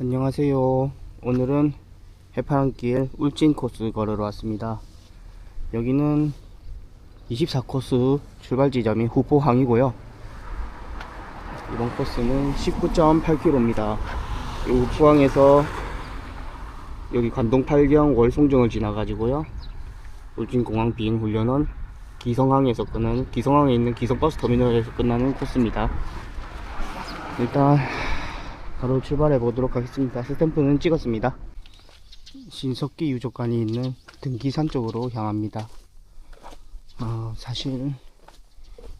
안녕하세요. 오늘은 해파랑길 울진 코스 걸으러 왔습니다. 여기는 24코스 출발 지점이 후포항이고요. 이번 코스는 19.8km입니다. 후포항에서 여기 관동 8경 월송정을 지나 가지고요. 울진공항 비행 훈련은 기성항에서 끝나는 기성항에 있는 기성버스 터미널에서 끝나는 코스입니다. 일단 바로 출발해 보도록 하겠습니다. 스탬프는 찍었습니다. 신석기 유적관이 있는 등기산 쪽으로 향합니다. 어, 사실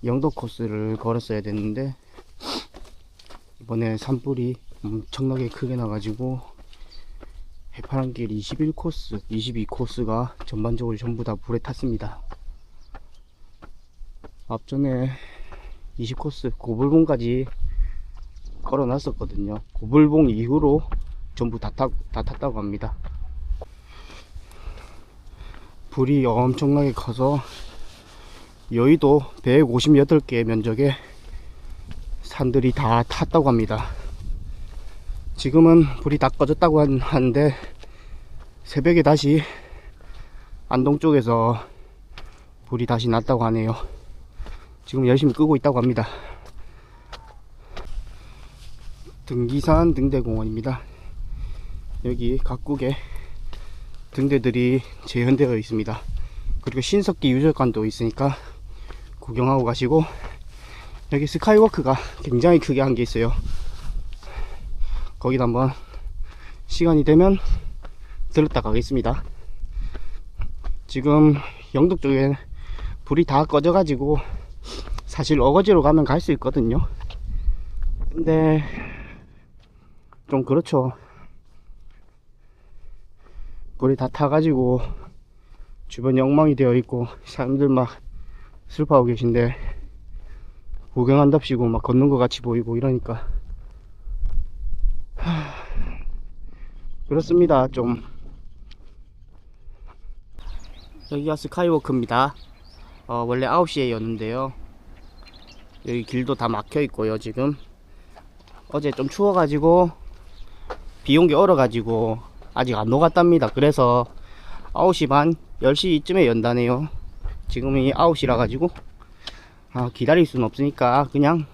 영도 코스를 걸었어야 됐는데 이번에 산불이 엄청나게 크게 나가지고 해파랑길 21코스, 22코스가 전반적으로 전부 다 불에 탔습니다. 앞전에 20코스 고불봉까지 걸어 놨었거든요. 고불봉 이후로 전부 다, 타, 다 탔다고 합니다. 불이 엄청나게 커서 여의도 158개 면적의 산들이 다 탔다고 합니다. 지금은 불이 다 꺼졌다고 한- 하는데 새벽에 다시 안동 쪽에서 불이 다시 났다고 하네요. 지금 열심히 끄고 있다고 합니다. 등기산 등대공원입니다. 여기 각국에 등대들이 재현되어 있습니다. 그리고 신석기 유적관도 있으니까 구경하고 가시고 여기 스카이워크가 굉장히 크게 한 게 있어요. 거기도 한번 시간이 되면 들렀다 가겠습니다. 지금 영덕 쪽에 불이 다 꺼져 가지고 사실 어거지로 가면 갈 수 있거든요. 근데 좀 그렇죠. 불이 다 타가지고 주변 영망이 되어 있고 사람들 막 슬퍼하고 계신데 구경한답시고 막 걷는 것 같이 보이고 이러니까. 하... 그렇습니다 좀. 여기가 스카이워크입니다. 어, 원래 9시에 여는데요. 여기 길도 다 막혀 있고요 지금. 어제 좀 추워가지고 비 온 게 얼어가지고 아직 안 녹았답니다. 그래서 9시 반, 10시쯤에 연다네요. 지금이 9시라 가지고 아, 기다릴 수는 없으니까 그냥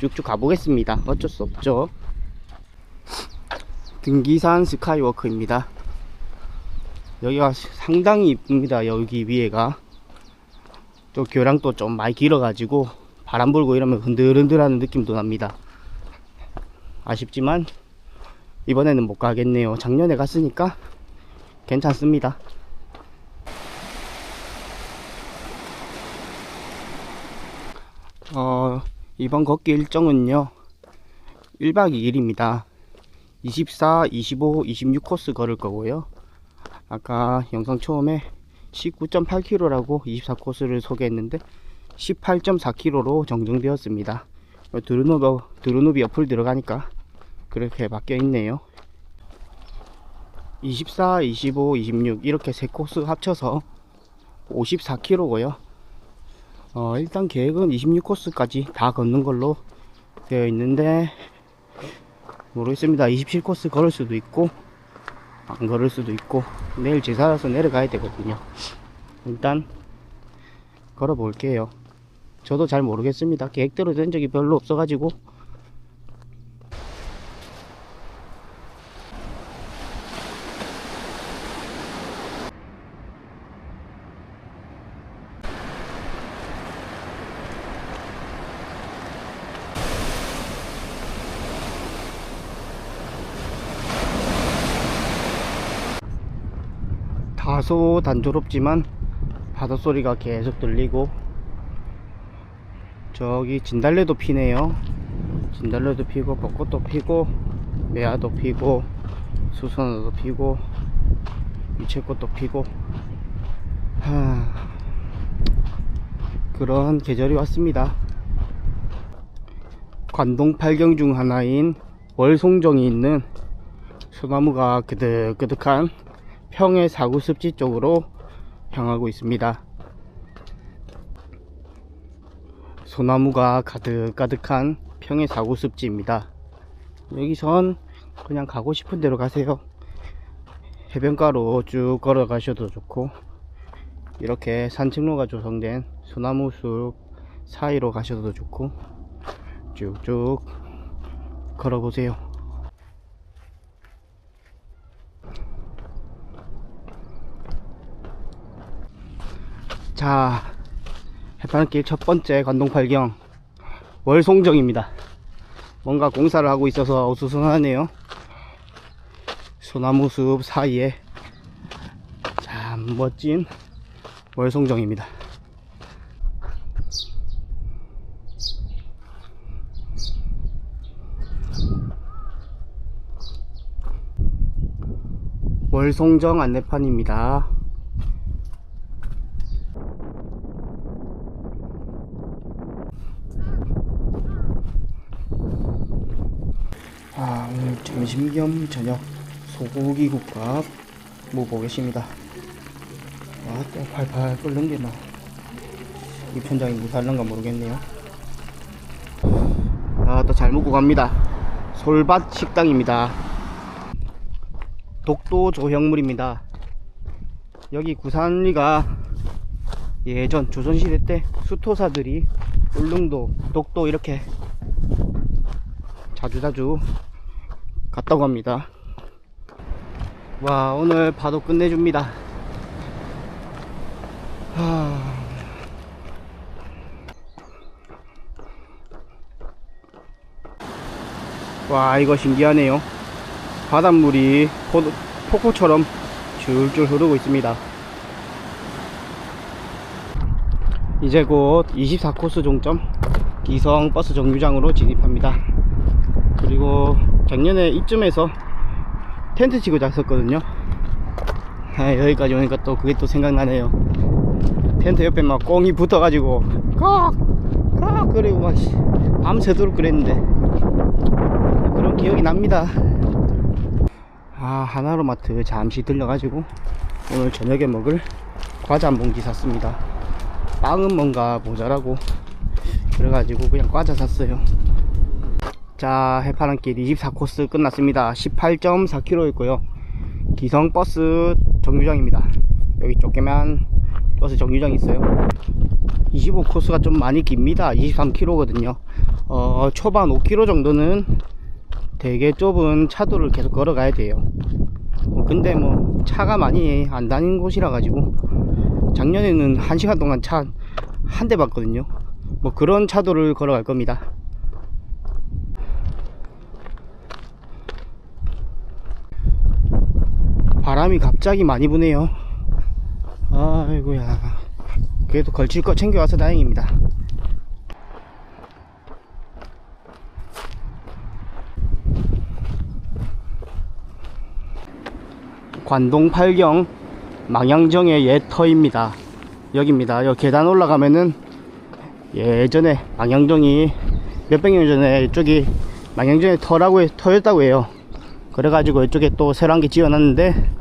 쭉쭉 가보겠습니다. 어쩔 수 없죠. 등기산 스카이워크입니다. 여기가 상당히 이쁩니다. 여기 위에가 또 교량도 좀 많이 길어 가지고 바람 불고 이러면 흔들흔들 하는 느낌도 납니다. 아쉽지만 이번에는 못 가겠네요. 작년에 갔으니까 괜찮습니다. 어, 이번 걷기 일정은요. 1박 2일입니다. 24, 25, 26 코스 걸을 거고요. 아까 영상 처음에 19.8km라고 24코스를 소개했는데 18.4km로 정정되었습니다. 드루노비, 드루노비 옆을 들어가니까 그렇게 바뀌어 있네요. 24, 25, 26 이렇게 세 코스 합쳐서 54km고요. 어, 일단 계획은 26코스까지 다 걷는 걸로 되어 있는데 모르겠습니다. 27코스 걸을 수도 있고 안 걸을 수도 있고 내일 제사라서 내려가야 되거든요. 일단 걸어 볼게요. 저도 잘 모르겠습니다. 계획대로 된 적이 별로 없어 가지고 다소 단조롭지만 바닷소리가 계속 들리고 저기 진달래도 피네요. 진달래도 피고 벚꽃도 피고 매화도 피고 수선화도 피고 유채꽃도 피고 하... 그런 계절이 왔습니다. 관동 팔경 중 하나인 월송정이 있는 소나무가 그득그득한 평해 사구습지 쪽으로 향하고 있습니다. 소나무가 가득가득한 평해 사구습지입니다. 여기선 그냥 가고 싶은 대로 가세요. 해변가로 쭉 걸어가셔도 좋고 이렇게 산책로가 조성된 소나무 숲 사이로 가셔도 좋고 쭉쭉 걸어보세요. 자, 해파랑길 첫 번째 관동 팔경 월송정입니다. 뭔가 공사를 하고 있어서 어수선하네요. 소나무 숲 사이에 참 멋진 월송정입니다. 월송정 안내판입니다. 아, 오늘 점심 겸 저녁 소고기 국밥 먹어보겠습니다. 와, 또 팔팔 끓는 게 막, 이 편장이 뭐 달란가 모르겠네요. 아, 또 잘 먹고 갑니다. 솔밭 식당입니다. 독도 조형물입니다. 여기 구산리가 예전 조선시대 때 수토사들이 울릉도, 독도 이렇게 자주자주 갔다고 합니다. 와, 오늘 파도 끝내줍니다. 하... 와, 이거 신기하네요. 바닷물이 포, 폭포처럼 줄줄 흐르고 있습니다. 이제 곧 24코스 종점 기성 버스 정류장으로 진입합니다. 그리고 작년에 이쯤에서 텐트 치고 잤었거든요. 아, 여기까지 오니까 또 그게 또 생각나네요. 텐트 옆에 막 꽁이 붙어가지고 꺽꺽 그리고 막 씨, 밤새도록 그랬는데 그런 기억이 납니다. 아 하나로마트 잠시 들려가지고 오늘 저녁에 먹을 과자 한 봉지 샀습니다. 빵은 뭔가 모자라고 그래가지고 그냥 과자 샀어요. 자 해파랑길 24코스 끝났습니다. 18.4km 있고요. 기성 버스 정류장입니다. 여기 조그만 버스 정류장 있어요. 25코스가 좀 많이 깁니다. 23km 거든요. 어, 초반 5km 정도는 되게 좁은 차도를 계속 걸어가야 돼요. 어, 근데 뭐 차가 많이 안 다니는 곳이라 가지고 작년에는 1시간 동안 차 한 대 봤거든요. 뭐 그런 차도를 걸어갈 겁니다 바람이 갑자기 많이 부네요. 아이고야. 그래도 걸칠 거 챙겨와서 다행입니다. 관동 팔경 망양정의 옛 터입니다. 여기입니다. 여기 계단 올라가면은 예전에 망양정이 몇백 년 전에 이쪽이 망양정의 터라고 해- 터였다고 해요. 그래가지고 이쪽에 또 새로 한개 지어놨는데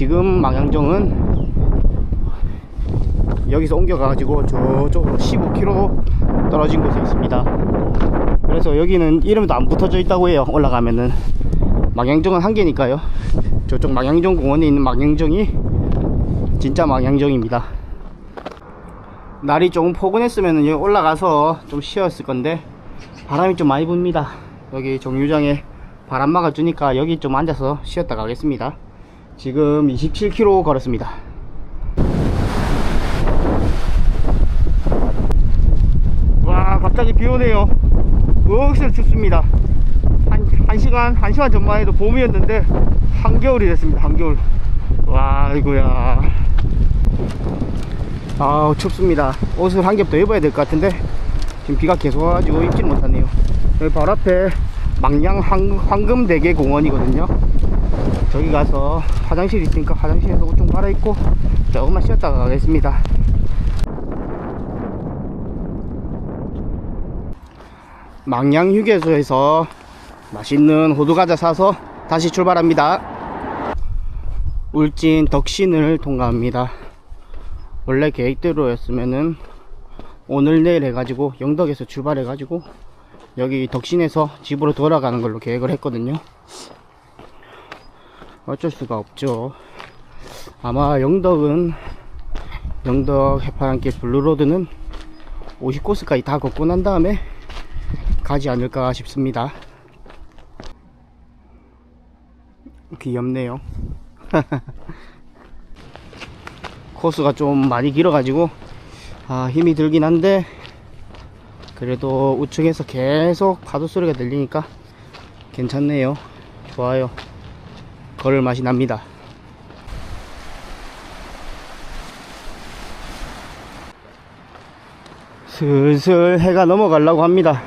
지금 망양정은 여기서 옮겨가가지고 저쪽으로 15km 떨어진 곳에 있습니다. 그래서 여기는 이름도 안 붙어져 있다고 해요. 올라가면은. 망양정은 한 개니까요. 저쪽 망양정 공원에 있는 망양정이 진짜 망양정입니다. 날이 조금 포근했으면 여기 올라가서 좀 쉬었을 건데 바람이 좀 많이 붑니다. 여기 정류장에 바람 막아주니까 여기 좀 앉아서 쉬었다 가겠습니다 지금 27km 걸었습니다. 와 갑자기 비 오네요. 억수로 춥습니다. 한, 한 시간 한 시간 전만 해도 봄이었는데 한겨울이 됐습니다 한겨울. 와 아이고야. 아 춥습니다. 옷을 한 겹 더 입어야 될 것 같은데 지금 비가 계속 와가지고 입지 못하네요. 여기 바로 앞에 망양 황, 황금대게 공원이거든요 저기 가서 화장실 있으니까 화장실에서 옷 좀 갈아입고 조금만 쉬었다가 가겠습니다. 망양 휴게소에서 맛있는 호두과자 사서 다시 출발합니다. 울진 덕신을 통과합니다. 원래 계획대로였으면은 오늘 내일 해가지고 영덕에서 출발해가지고 여기 덕신에서 집으로 돌아가는 걸로 계획을 했거든요. 어쩔 수가 없죠. 아마 영덕은 영덕 해파랑길 블루로드는 50코스까지 다 걷고 난 다음에 가지 않을까 싶습니다. 귀엽네요. 코스가 좀 많이 길어 가지고 아, 힘이 들긴 한데 그래도 우측에서 계속 파도 소리가 들리니까 괜찮네요. 좋아요. 걸을 맛이 납니다. 슬슬 해가 넘어가려고 합니다.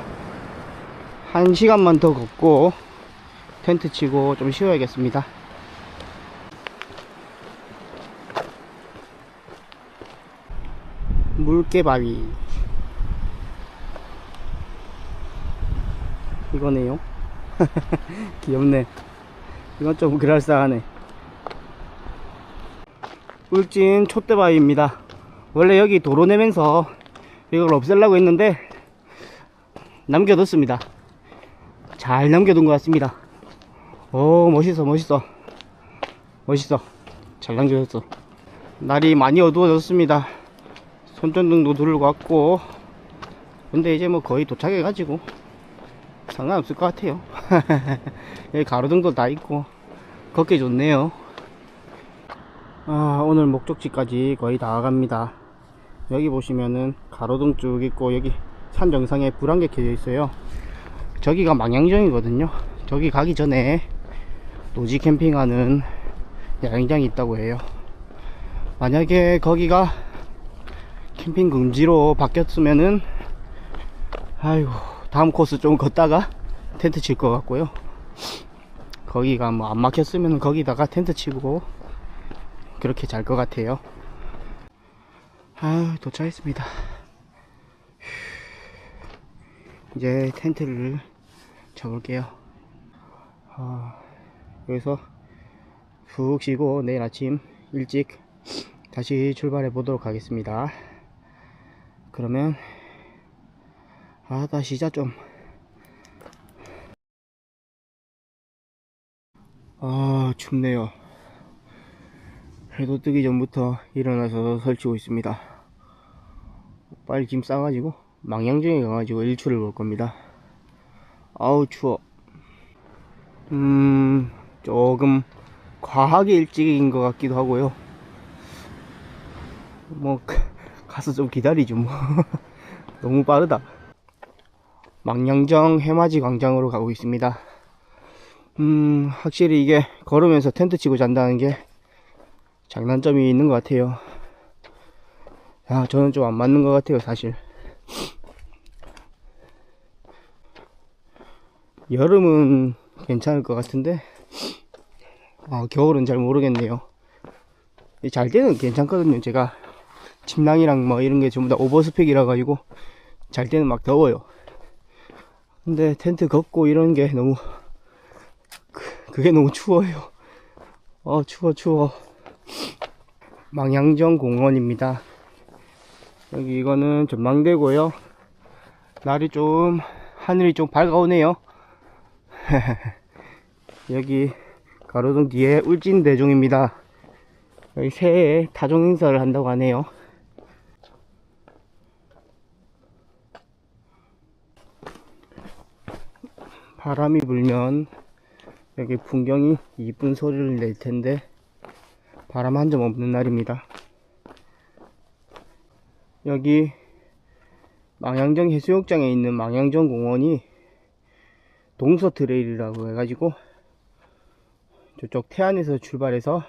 한 시간만 더 걷고 텐트 치고 좀 쉬어야겠습니다. 물개바위 이거네요. 귀엽네. 이건 좀 그럴싸하네. 울진 촛대바위입니다. 원래 여기 도로 내면서 이걸 없애려고 했는데 남겨뒀습니다. 잘 남겨둔 것 같습니다. 오 멋있어 멋있어 멋있어 잘 남겨뒀어. 날이 많이 어두워졌습니다. 손전등도 들고 왔고 근데 이제 뭐 거의 도착해 가지고 상관없을 것 같아요. 여기 가로등도 다 있고 걷기 좋네요. 아, 오늘 목적지까지 거의 다 갑니다. 여기 보시면은 가로등 쭉 있고 여기 산 정상에 불한개 켜져 있어요. 저기가 망향정이거든요. 저기 가기 전에 노지 캠핑하는 야영장이 있다고 해요. 만약에 거기가 캠핑 금지로 바뀌었으면은 아이고 다음 코스 좀 걷다가 텐트 칠 것 같고요. 거기가 뭐 안 막혔으면 거기다가 텐트 치고 그렇게 잘 것 같아요. 아 도착했습니다. 이제 텐트를 쳐볼게요. 아, 여기서 푹 쉬고 내일 아침 일찍 다시 출발해 보도록 하겠습니다. 그러면 아, 나 시자 좀. 아, 춥네요. 해도 뜨기 전부터 일어나서 설치고 있습니다. 빨리 짐 싸가지고 망향정에 가가지고 일출을 볼 겁니다. 아우, 추워. 음, 조금 과하게 일찍인 것 같기도 하고요. 뭐, 가서 좀 기다리죠, 뭐. 너무 빠르다. 망량정 해맞이 광장으로 가고 있습니다. 음, 확실히 이게 걸으면서 텐트 치고 잔다는 게 장단점이 있는 것 같아요. 아, 저는 좀 안 맞는 것 같아요, 사실. 여름은 괜찮을 것 같은데, 아, 겨울은 잘 모르겠네요. 잘 때는 괜찮거든요, 제가. 침낭이랑 뭐 이런 게 전부 다 오버스펙이라 가지고, 잘 때는 막 더워요. 근데 텐트 걷고 이런 게 너무 그, 그게 너무 추워요. 어 추워 추워. 망향정 공원입니다. 여기 이거는 전망대고요. 날이 좀 하늘이 좀 밝아오네요. 여기 가로등 뒤에 울진대종입니다. 여기 새해 타종 행사를 한다고 하네요. 바람이 불면 여기 풍경이 이쁜 소리를 낼 텐데 바람 한 점 없는 날입니다. 여기 망향정 해수욕장에 있는 망향정 공원이 동서 트레일이라고 해가지고 저쪽 태안에서 출발해서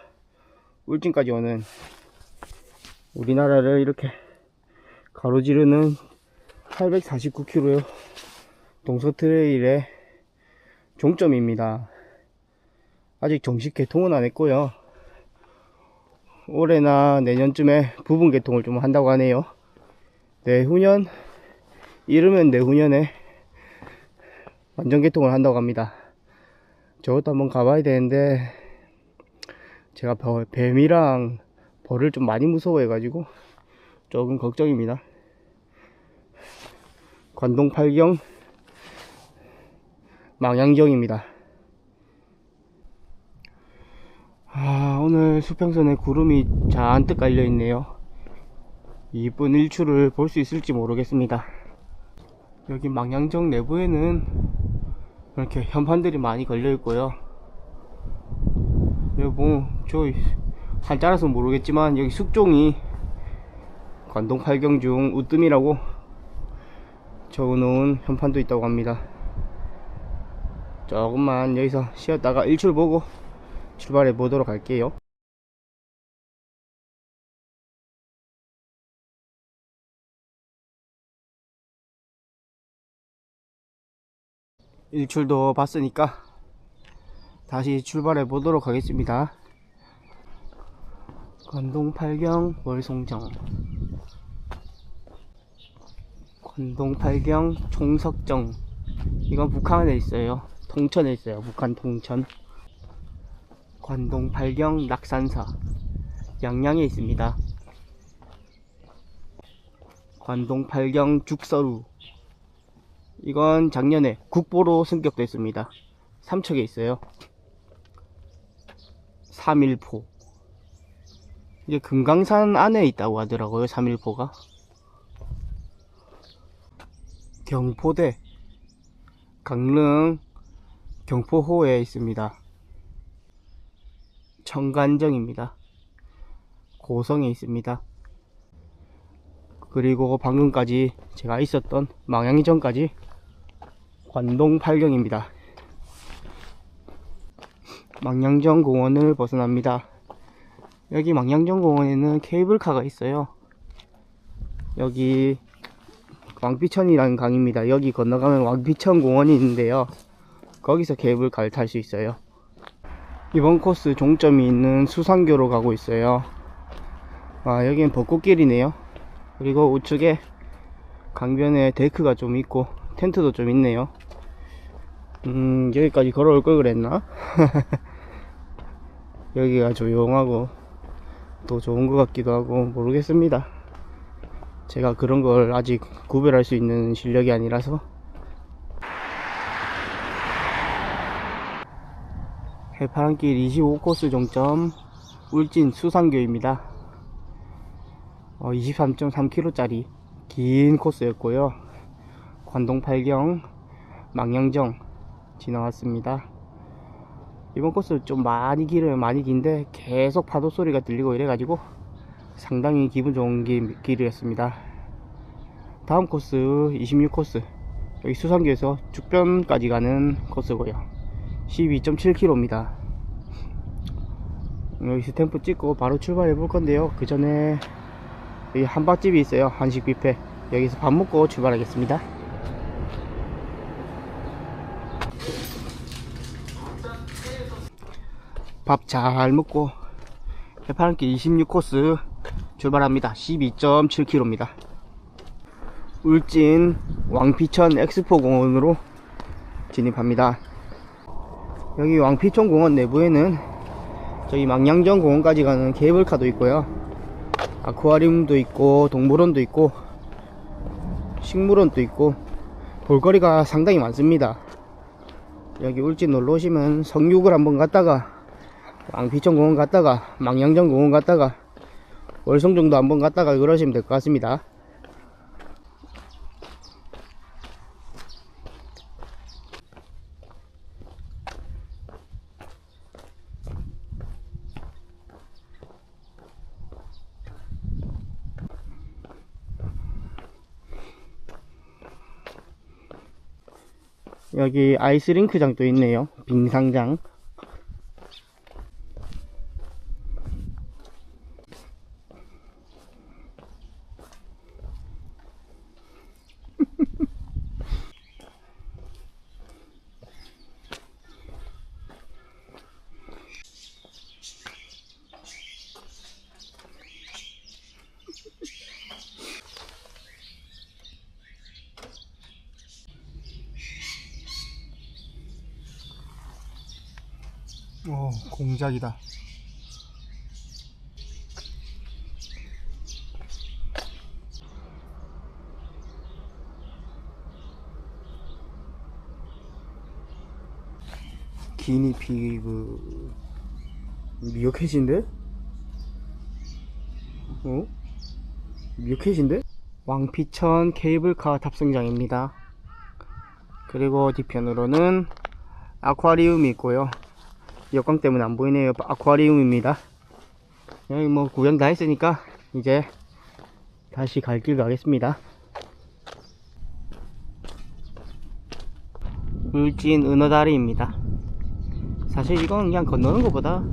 울진까지 오는 우리나라를 이렇게 가로지르는 849km 동서 트레일에 종점입니다. 아직 정식 개통은 안 했고요. 올해나 내년쯤에 부분 개통을 좀 한다고 하네요. 내후년, 이르면 내후년에 완전 개통을 한다고 합니다. 저것도 한번 가봐야 되는데, 제가 뱀이랑 벌을 좀 많이 무서워해 가지고, 조금 걱정입니다. 관동 팔경 망양정입니다. 아, 오늘 수평선에 구름이 잔뜩 깔려 있네요. 이쁜 일출을 볼 수 있을지 모르겠습니다. 여기 망양정 내부에는 이렇게 현판들이 많이 걸려 있고요. 여기 뭐, 저, 한자라서 모르겠지만, 여기 숙종이 관동 8경 중 우뜸이라고 적어놓은 현판도 있다고 합니다. 조금만 여기서 쉬었다가 일출 보고 출발해 보도록 할게요. 일출도 봤으니까 다시 출발해 보도록 하겠습니다. 관동 8경 월송정 관동 8경 총석정 이건 북한에 있어요. 통천에 있어요. 북한 통천. 관동 8경 낙산사 양양에 있습니다. 관동 8경 죽서루 이건 작년에 국보로 승격됐습니다. 삼척에 있어요. 3일포 이게 금강산 안에 있다고 하더라고요. 3일포가 경포대 강릉 경포호에 있습니다. 청간정입니다. 고성에 있습니다. 그리고 방금까지 제가 있었던 망양이전까지 관동 8경입니다. 망양정 공원을 벗어납니다. 여기 망양정 공원에는 케이블카가 있어요. 여기 왕비천이라는 강입니다. 여기 건너가면 왕비천 공원이 있는데요. 거기서 케이블카를 탈수 있어요. 이번 코스 종점이 있는 수상교로 가고 있어요. 아, 여기는 벚꽃길이네요. 그리고 우측에 강변에 데크가 좀 있고 텐트도 좀 있네요. 음, 여기까지 걸어올 걸 그랬나? 여기가 조용하고 또 좋은 것 같기도 하고 모르겠습니다. 제가 그런 걸 아직 구별할 수 있는 실력이 아니라서 해파랑길 25코스 종점 울진 수상교입니다. 어, 23.3km짜리 긴 코스였고요. 관동 8경 망영정 지나왔습니다. 이번 코스 좀 많이 길어요. 많이 긴데 계속 파도 소리가 들리고 이래 가지고 상당히 기분 좋은 길, 길이었습니다. 다음 코스 26코스 여기 수상교에서 죽변까지 가는 코스고요. 12.7km입니다. 여기 스탬프 찍고 바로 출발해 볼 건데요. 그 전에 여기 한밥집이 있어요. 한식 뷔페. 여기서 밥 먹고 출발하겠습니다. 밥 잘 먹고 해파랑길 26코스 출발합니다. 12.7km입니다. 울진 왕피천 엑스포 공원으로 진입합니다. 여기 왕피천 공원 내부에는 저희 망양정 공원까지 가는 케이블카도 있고요. 아쿠아리움도 있고 동물원도 있고 식물원도 있고 볼거리가 상당히 많습니다. 여기 울진 놀러 오시면 성육을 한번 갔다가 왕피천 공원 갔다가 망양정 공원 갔다가 월성정도 한번 갔다가 그러시면 될 것 같습니다. 여기 아이스링크장도 있네요. 빙상장. 오, 공작이다. 기니피그 미어캣인데? 어? 미어캣인데? 왕피천 케이블카 탑승장입니다. 그리고 뒤편으로는 아쿠아리움이 있고요. 역광 때문에 안 보이네요. 아쿠아리움입니다. 여기 뭐 구경 다 했으니까 이제 다시 갈 길 가겠습니다. 울진 은어다리입니다. 사실 이건 그냥 건너는 것보다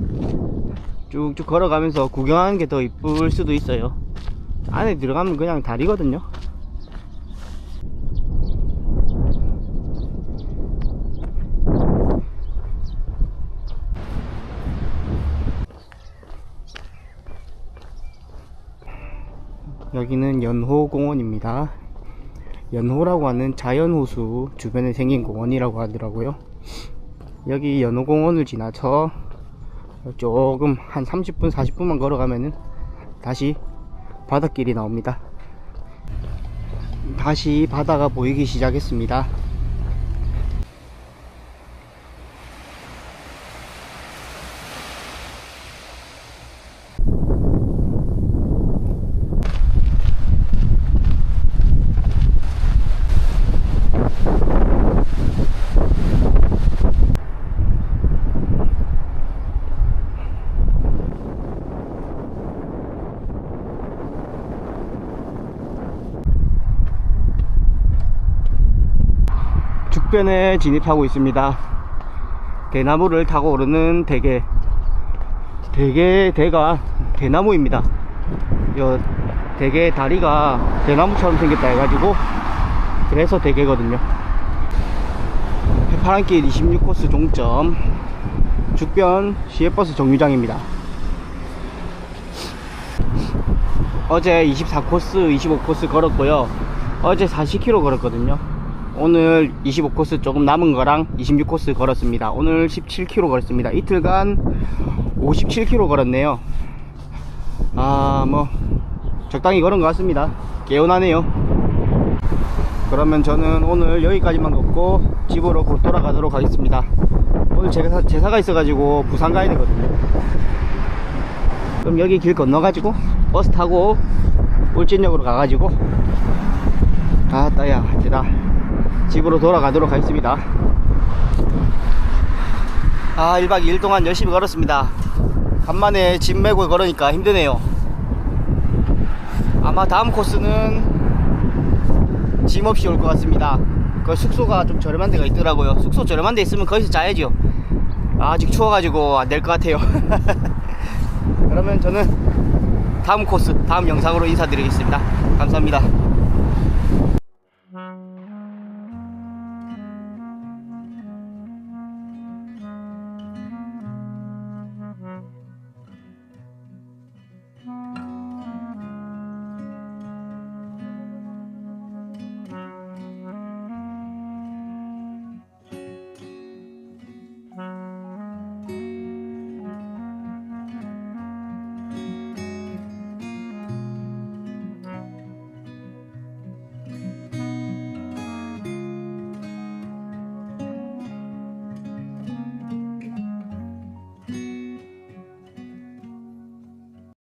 쭉쭉 걸어가면서 구경하는 게 더 이쁠 수도 있어요. 안에 들어가면 그냥 다리거든요. 여기는 연호공원입니다. 연호라고 하는 자연호수 주변에 생긴 공원이라고 하더라고요. 여기 연호공원을 지나서 조금 한 30분, 40분만 걸어가면은 다시 바닷길이 나옵니다. 다시 바다가 보이기 시작했습니다. 죽변에 진입하고 있습니다. 대나무를 타고 오르는 대게. 대게, 대가 대나무입니다. 요 대게 다리가 대나무처럼 생겼다 해가지고 그래서 대게거든요. 해파랑길 26코스 종점 죽변 시외버스 정류장입니다. 어제 24코스, 25코스 걸었고요. 어제 40km 걸었거든요. 오늘 25코스 조금 남은 거랑 26코스 걸었습니다. 오늘 17km 걸었습니다. 이틀간 57km 걸었네요. 아, 뭐, 적당히 걸은 것 같습니다. 개운하네요. 그러면 저는 오늘 여기까지만 걷고 집으로 곧 돌아가도록 하겠습니다. 오늘 제가 제사가 있어가지고 부산 가야 되거든요. 그럼 여기 길 건너가지고 버스 타고 울진역으로 가가지고 아 따야 되다 집으로 돌아가도록 하겠습니다. 아 1박 2일 동안 열심히 걸었습니다. 간만에 짐 메고 걸으니까 힘드네요. 아마 다음 코스는 짐 없이 올 것 같습니다. 그 숙소가 좀 저렴한 데가 있더라고요. 숙소 저렴한 데 있으면 거기서 자야죠. 아직 추워가지고 안 될 것 같아요. 그러면 저는 다음 코스 다음 영상으로 인사드리겠습니다. 감사합니다